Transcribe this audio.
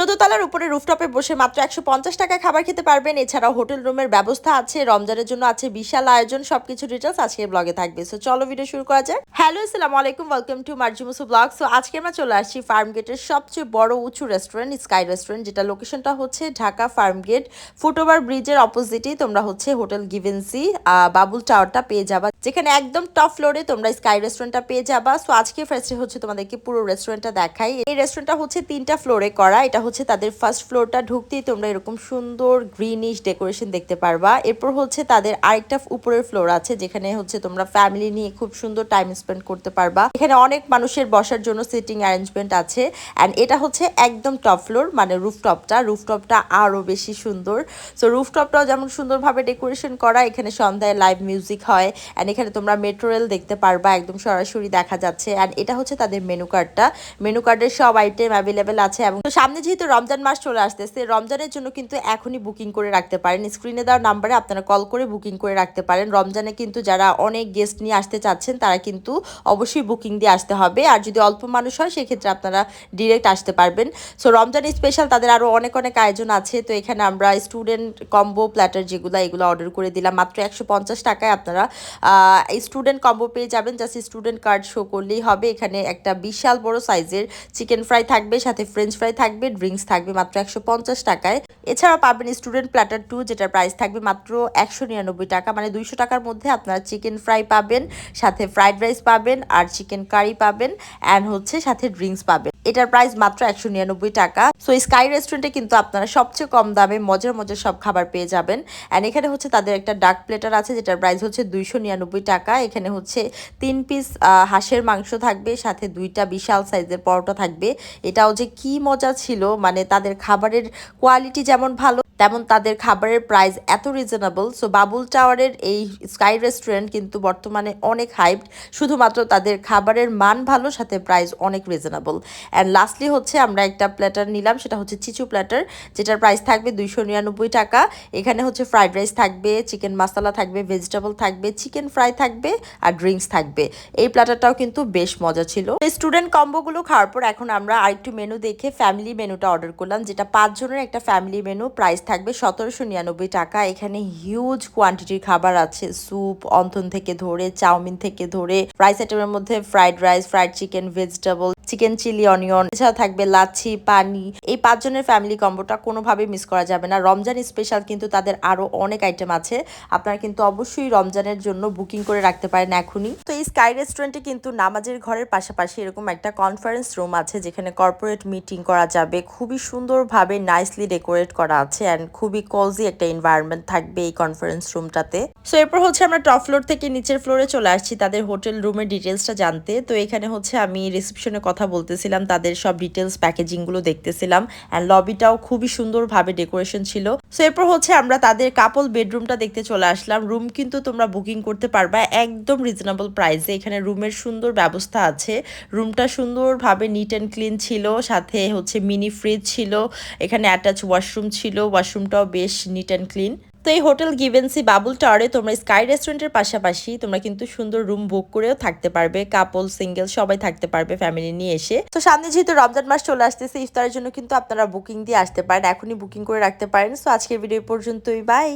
চোদ্দ তলার উপরে রুফটপে বসে মাত্র একশো পঞ্চাশ টাকায় খাবার খেতে পারবেন। এছাড়াও হোটেল রুমের ব্যবস্থা আছে, রমজানের জন্য আছে বিশাল আয়োজন, সবকিছু ডিটেলস আজকের ব্লগে থাকবে। সো চলো ভিডিও শুরু করা যায় হ্যালো আসসালামু আলাইকুম ওয়েলকাম টু মার্জিমুসু ব্লগ সো আজকে আমরা চলে আসছি ফার্ম গেটের সবচেয়ে বড় উঁচু রেস্টুরেন্ট স্কাই রেস্টুরেন্ট যেটা লোকেশনটা হচ্ছে ঢাকা ফার্ম গেট ফুটওভার ব্রিজের অপোজিটেই তোমরা হচ্ছে হোটেল গিভেন্সি বাবুল টাওয়ারটা পেয়ে যাবা, যেখানে একদম টপ ফ্লোরে তোমরা স্কাই রেস্টুরেন্টটা পেয়ে যাবা। সো আজকে ফার্স্টে হচ্ছে তোমাদেরকে পুরো রেস্টুরেন্টটা দেখাই। এই রেস্টুরেন্টটা হচ্ছে তিনটা ফ্লোরে করা। এটা হচ্ছে তাদের ফার্স্ট ফ্লোরটা ঢুকতেই তোমরা এরকম সুন্দর গ্রিনিশ ডেকোরেশন দেখতে পারবা। এরপর হচ্ছে তাদের আরেকটা উপরের ফ্লোর আছে, যেখানে হচ্ছে তোমরা ফ্যামিলি নিয়ে খুব সুন্দর টাইম স্পেন্ড করতে পারবা। এখানে অনেক মানুষের বসার জন্য সিটিং অ্যারেঞ্জমেন্ট আছে অ্যান্ড এটা হচ্ছে একদম টপ ফ্লোর মানে রুফটপটা রুফটপটা আরও বেশি সুন্দর। সো রুফটপটাও যেমন সুন্দরভাবে ডেকোরেশন করা, এখানে সন্ধ্যায় লাইভ মিউজিক হয় অ্যান্ড এখানে তোমরা মেট্রো রেল দেখতে পারবা, একদম সরাসরি দেখা যাচ্ছে। অ্যান্ড এটা হচ্ছে তাদের মেনু কার্ডটা মেনু কার্ডের সব আইটেম অ্যাভেলেবেল আছে এবং সামনে যেহেতু রমজান মাস চলে আসতেছে, রমজানের জন্য কিন্তু এখনই বুকিং করে রাখতে পারেন। স্ক্রিনে দেওয়ার নাম্বারে আপনারা কল করে বুকিং করে রাখতে পারেন। রমজানে কিন্তু যারা অনেক গেস্ট নিয়ে আসতে চাচ্ছেন, তারা কিন্তু অবশ্যই বুকিং দিয়ে আসতে হবে। আর যদি অল্প মানুষ হয়, সেক্ষেত্রে আপনারা ডিরেক্ট আসতে পারবেন। সো রমজান স্পেশাল তাদের আরও অনেক অনেক আয়োজন আছে। তো এখানে আমরা স্টুডেন্ট কম্বো প্ল্যাটার যেগুলো, এগুলো অর্ডার করে দিলাম। মাত্র একশো পঞ্চাশ টাকায় আপনারা স্টুডেন্ট কম্বো পেয়ে যাবেন। জাস্ট স্টুডেন্ট কার্ড শো করলেই হবে। এখানে একটা বিশাল বড় সাইজের চিকেন ফ্রাই থাকবে, সাথে ফ্রেঞ্চ ফ্রাই থাকবে ড্রিঙ্কস থাকবে মাত্র একশো পঞ্চাশ টাকায়। এছাড়াও পাবেন স্টুডেন্ট প্ল্যাটার টু, যেটার প্রাইস থাকবে মাত্র একশো নিরানব্বই টাকা। মানে দুইশো টাকার মধ্যে আপনারা চিকেন ফ্রাই পাবেন, সাথে ফ্রাইড রাইস পাবেন, আর চিকেন কারি পাবেন অ্যান্ড হচ্ছে সাথে ড্রিঙ্কস পাবেন। এটার প্রাইস মাত্র একশো নিরানব্বই টাকা। সো স্কাই রেস্টুরেন্টে কিন্তু আপনারা সবচেয়ে কম দামে মজার মজার সব খাবার পেয়ে যাবেন। অ্যান্ড এখানে হচ্ছে তাদের একটা ডাক প্লেটার আছে, যেটার প্রাইস হচ্ছে দুইশো নিরানব্বই টাকা। এখানে হচ্ছে তিন পিস হাঁসের মাংস থাকবে, সাথে দুইটা বিশাল সাইজের পরোটা থাকবে। এটাও যে কি মজা ছিল মানে তাদের খাবারের কোয়ালিটি যেমন ভালো, তেমন তাদের খাবারের প্রাইস এত রিজনেবল সো বাবুল টাওয়ারের এই স্কাই রেস্টুরেন্ট কিন্তু বর্তমানে অনেক হাইপড শুধুমাত্র তাদের খাবারের মান ভালো, সাথে প্রাইস অনেক রিজনেবল অ্যান্ড লাস্টলি হচ্ছে আমরা একটা প্ল্যাটার নিলাম, সেটা হচ্ছে চিচু প্ল্যাটার যেটার প্রাইস থাকবে দুইশো নিরানব্বই টাকা। এখানে হচ্ছে ফ্রাইড রাইস থাকবে চিকেন মশলা থাকবে ভেজিটেবল থাকবে চিকেন ফ্রাই থাকবে আর ড্রিঙ্কস থাকবে। এই প্ল্যাটারটাও কিন্তু বেশ মজা ছিল। স্টুডেন্ট কম্বোগুলো খাওয়ার পর এখন আমরা আরেকটু মেনু দেখে ফ্যামিলি মেনুটা অর্ডার করলাম, যেটা পাঁচজনের একটা ফ্যামিলি মেনু প্রাইস থাকবে সতেরোশো নিরানব্বই টাকা। এখানে হিউজ কোয়ান্টিটির খাবার আছে স্যুপ অন্থন থেকে ধরে, চাউমিন থেকে ধরে রাইস আইটেমের মধ্যে fried rice fried chicken vegetable chicken chilli onion, এছাড়া থাকবে লাচ্ছি, পানি। এই পাঁচজনের ফ্যামিলি কম্বোটা কোনোভাবে মিস করা যাবে না। রমজান স্পেশাল কিন্তু তাদের আরও অনেক আইটেম আছে। আপনারা কিন্তু অবশ্যই রমজানের জন্য বুকিং করে রাখতে পারেন এখনই। তো এই স্কাই রেস্টুরেন্টে কিন্তু নামাজের ঘরের পাশাপাশি এরকম একটা কনফারেন্স রুম আছে, যেখানে কর্পোরেট মিটিং করা যাবে। খুবই সুন্দরভাবে নাইসলি ডেকোরেট করা আছে অ্যান্ড খুবই কজি একটা এনভায়রনমেন্ট থাকবে এই কনফারেন্স রুমটাতে সো এরপর হচ্ছে আমরা টপ ফ্লোর থেকে নিচের ফ্লোরে চলে আসছি। তাদের হোটেল রুমের ডিটেলসটা জানতে। তো এখানে হচ্ছে আমি রিসেপশনে কথা বলতেছিলাম। তাদের সব ডিটেলস প্যাকেজিংগুলো দেখতেছিলাম অ্যান্ড লবিটাও খুবই সুন্দরভাবে ডেকোরেশন ছিল। সো এরপর হচ্ছে আমরা তাদের কাপল বেডরুমটা দেখতে চলে আসলাম। রুম কিন্তু তোমরা বুকিং করতে পারবা একদম রিজনেবল প্রাইসে এখানে রুমের সুন্দর ব্যবস্থা আছে। রুমটা সুন্দরভাবে নিট অ্যান্ড ক্লিন ছিল। সাথে হচ্ছে মিনি ফ্রিজ ছিল। এখানে অ্যাটাচ ওয়াশরুম ছিল। ওয়াশরুমটাও বেশ নিট অ্যান্ড ক্লিন তো এই হোটেল গিভেন্সি বাবুল টাওয়ারে তোমরা স্কাই রেস্টুরেন্টের পাশাপাশি তোমরা কিন্তু সুন্দর রুম বুক করেও থাকতে পারবে। কাপল, সিঙ্গেল সবাই থাকতে পারবে ফ্যামিলি নিয়ে এসে। তো সামনে যেহেতু রমজান মাস চলে আসতেছে, ইফতারের জন্য কিন্তু আপনারা বুকিং দিয়ে আসতে পারেন। এখনই বুকিং করে রাখতে পারেন। সো আজকের ভিডিও পর্যন্তই। বাই!